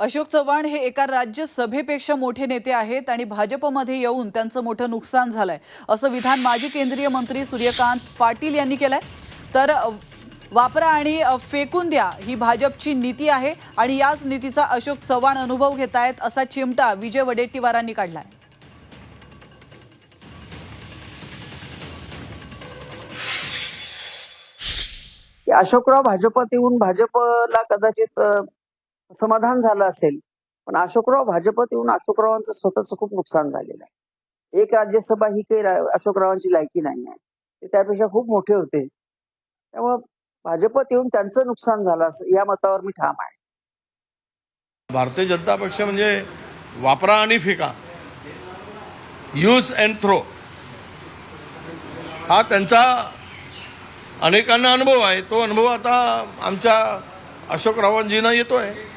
अशोक चव्हाण हे एका राज्यसभेपेक्षा मोठे नेते आहेत आणि भाजपमध्ये येऊन त्यांचं मोठं नुकसान झालंय असं विधान माजी केंद्रीय मंत्री सूर्यकांत पाटील यांनी केलंय. तर वापरा आणि फेकून द्या ही भाजपची नीती आहे आणि याच नीतीचा अशोक चव्हाण अनुभव घेतायत असा चिमटा विजय वडेट्टीवारांनी काढलाय. अशोकराव भाजपात येऊन भाजपला कदाचित समाधान झालं असेल. पण अशोकराव भाजपत येऊन अशोकरावांचं स्वतःच खूप नुकसान झालेलं आहे. एक राज्यसभा ही काही अशोकरावांची लायकी नाही आहे. ते त्यापेक्षा खूप मोठे होते. त्यामुळं भाजपत येऊन त्यांचं नुकसान झालं असं या मतावर मी ठाम आहे. भारतीय जनता पक्ष म्हणजे वापरा आणि फिका. यूज अँड थ्रो हा त्यांचा अनेकांना अनुभव आहे. तो अनुभव आता आमच्या अशोकरावांजींना येतो आहे